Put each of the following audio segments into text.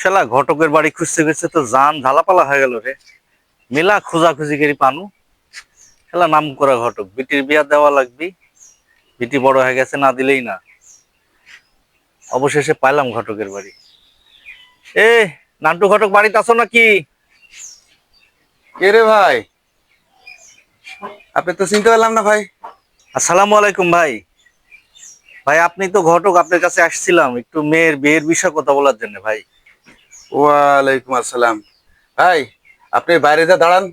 শালা ঘটকের বাড়ি খুঁজতে খুঁজতে তো যান ঝালাপালা হয়ে গেল রে। মেলা খোঁজাখুঁজি করি পানু। শালা নাম করা ঘটক। বিটির বিয়া দেওয়া লাগবি। বিটি বড় হয়ে গেছে না দিলেই না। অবশেষে পাইলাম ঘটকের বাড়ি। এ নান্টু ঘটক বাড়িতে আছো নাকি? কে রে ভাই? আপনি তো চিনতে পারলাম না ভাই। আসসালামু আলাইকুম ভাই। ভাই আপনি তো ঘটক আপনার কাছে আসছিলাম একটু মেয়ের বিয়ের বিষয়ে কথা বলার জন্য ভাই। ওয়ালাইকুম আসসালাম। ভাই আপনি বাইরে যা দাঁড়ান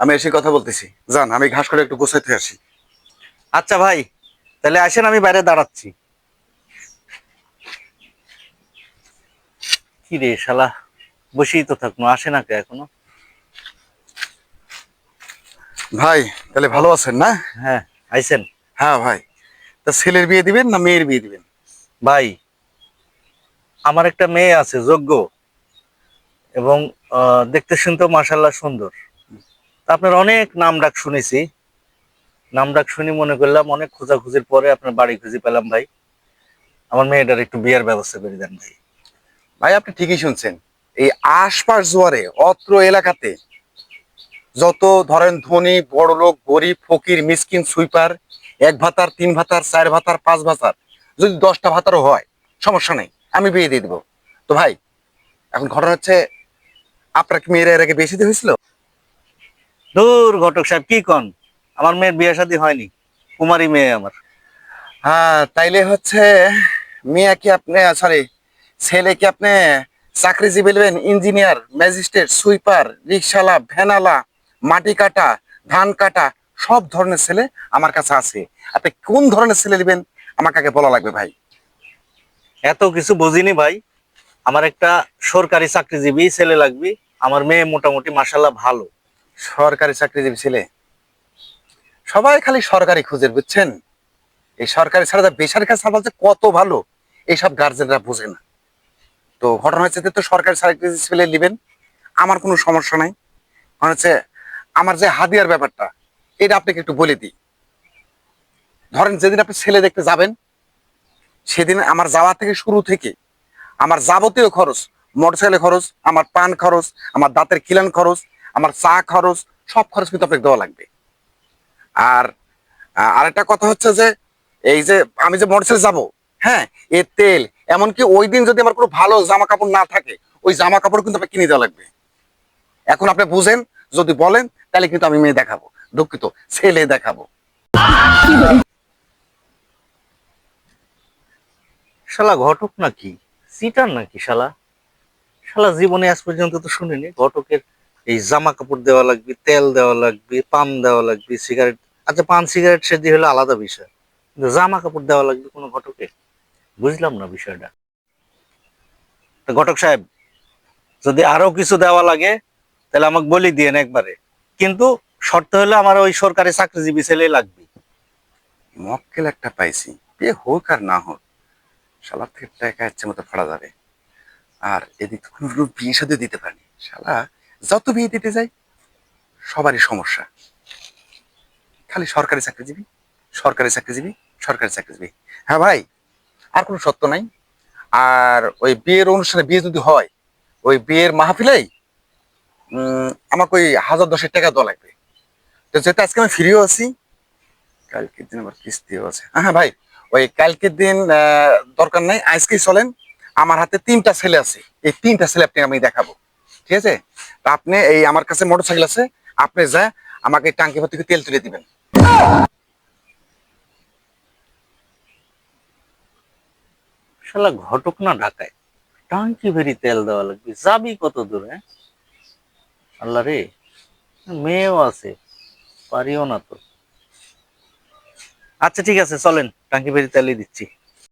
আমি এসে কথা বলতেছি। যান আমি ঘাস করে একটু গোছাইতে আসি। আচ্ছা ভাই তাহলে আসেন আমি বাইরে দাঁড়াচ্ছি। কি রে শালা বসেই তো থাকনো আসে না কে এখনও? ভাই তাহলে ভালো আছেন না? হ্যাঁ আইসেন। হ্যাঁ ভাই তা ছেলের বিয়ে দিবেন না মেয়ের বিয়ে দিবেন? ভাই আমার একটা মেয়ে আছে যোগ্য। এবং দেখতে শুনতেও মাসাল্লাহ সুন্দর। আপনার অনেক নাম ডাক শুনেছি। নাম ডাক শুনি মনে করলাম অনেক খোঁজাখুঁজির পরে আপনার বাড়ি খুঁজে পেলাম ভাই। আমার মেয়েটার একটু বিয়ের ব্যবস্থা করে দেন ভাই। ভাই, আপনি ঠিকই শুনছেন। এই আশপাশ জোয়ারে, অত্র এলাকাতে যত ধরেন ধনী, বড় লোক, গরিব, ফকির, মিসকিন, সুইপার, এক ভাতার, তিন ভাতার, চার ভাতার, পাঁচ ভাতার, যদি দশটা ভাতারও হয়, সমস্যা নেই, আমি বিয়ে দিয়ে দিব। তো ভাই, এখন ঘটনা হচ্ছে আপনার কি মেয়েরা এর আগে বেশি দিয়ে হয়েছিল? দূর ঘটক সাহেব কি কন? আমার মেয়ের বিয়ে শাদী হয়নি। কুমারী মেয়ে আমার। হ্যাঁ তাইলে হচ্ছে মেয়ে কি আপনি সরি ছেলে কি আপনি চাকরিজীবী নেবেন ইঞ্জিনিয়ার ম্যাজিস্ট্রেট সুইপার রিক্সালা ভ্যানালা মাটি কাটা ধান কাটা সব ধরনের ছেলে আমার কাছে আছে। আপনি কোন ধরনের ছেলে নেবেন? আমাকে আগে বলা লাগবে ভাই। এত কিছু বুঝিনি ভাই। আমার একটা সরকারি চাকরিজীবী ছেলে লাগবে। আমার মেয়ে মোটামুটি মাসাল্লাহ ভালো। সরকারি চাকরিজীবী ছেলে। সবাই খালি সরকারি খুঁজে বুঝছেন? এই সরকারি ছাড়া বেসরকারি ছাড়া কত ভালো? এইসব গার্জেনরা বোঝে না। তো ঘটনা হচ্ছে তো সরকারি চাকরি ছেলে নেবেন, আমার কোনো সমস্যা নাই। মানে হচ্ছে আমার যে হাদিয়ার ব্যাপারটা, এটা আপনাকে একটু বলে দিই। ধরেন যেদিন আপনি ছেলে দেখতে যাবেন, সেদিন আমার যাওয়া থেকে শুরু থেকে আমার যাবতীয় খরচ মোটরসাইকেলের খরচ, আমার পান খরচ, আমার দাঁতের কিলান খরচ, আমার চা খরচ, সব খরচ কিন্তু আপনাকে দেওয়া লাগবে। আর আরেকটা কথা হচ্ছে যে, এই যে আমি যে মোটরসাইকেল যাব হ্যাঁ এ তেল, এমনকি ওই দিন যদি আমার কোনো ভালো জামা কাপড় না থাকে, ওই জামা কাপড় কিন্তু আপনাকে কিনে দেওয়া লাগবে। এখন আপনি বুঝেন, যদি বলেন, তাহলে কিন্তু আমি মেয়ে দেখাবো, দুঃখিত, ছেলে দেখাবো। শালা ঘটক নাকি? সিটার নাকি, শালা? শালা, জীবনে আজ পর্যন্ত তো শুনিনি। ঘটকের এই জামা কাপড় দেওয়া লাগবে, তেল দেওয়া লাগবে, পান দেওয়া লাগবে, সিগারেট। আচ্ছা পান, সিগারেট সে দিয়ে হলো আলাদা বিষয়। কিন্তু জামা কাপড় দেওয়া লাগবে কোনো ঘটকে? বুঝলাম না বিষয়টা। তো ঘটক সাহেব, যদি আরও কিছু দেওয়া লাগে, তাহলে আমাকে বলি দিয়েন একবারে। কিন্তু শর্ত হলে আমার ওই সরকারি চাকরিজীবী ছেলে লাগবে। মক্কেল একটা পাইছি। হোক আর না হোক। শালার থেকে টাকা ইচ্ছে মতো ফাড়া যাবে। আর এদিক কোনো লোক বিয়ে সাথে দিতে পারেনি। শালা, যত বিয়ে দিতে যাই, সবারই সমস্যা। খালি সরকারি চাকরিজীবী সরকারি চাকরিজীবী সরকারি চাকরিজীবী। হ্যাঁ ভাই, আর কোনো সত্য নাই। আর ওই বিয়ের অনুষ্ঠানে বিয়ে যদি হয়, ওই বিয়ের মাহফিলেই আমাকে ওই হাজার দশের টাকা দেওয়া লাগবে। তো যেহেতু আজকে আমি ফ্রিও আছি কালকের দিন আবার কিস্তিও আছে। হ্যাঁ ভাই, ওই কালকের দিন দরকার নাই, আজকেই চলেন। আমার হাতে তিনটা ছেলে আছে। এই তিনটা ছেলে আপনি আমি দেখাবো। ঠিক আছে? আপনি এই আমার কাছে মোটরসাইকেল আছে, আপনি যা, আমাকে টাঙ্কি ভর্তি তেল তুলে দিবেন। শালা ঘটক না ঢাকায়। টাঙ্কি ভেরি তেল দেওয়া লাগবে। যাবি কত দূর হ্যাঁ? আল্লাহ রে, মেয়েও আছে, পারিও না তো। আচ্ছা ঠিক আছে চলেন। টাঙ্কি বেরি তেলই দিচ্ছি।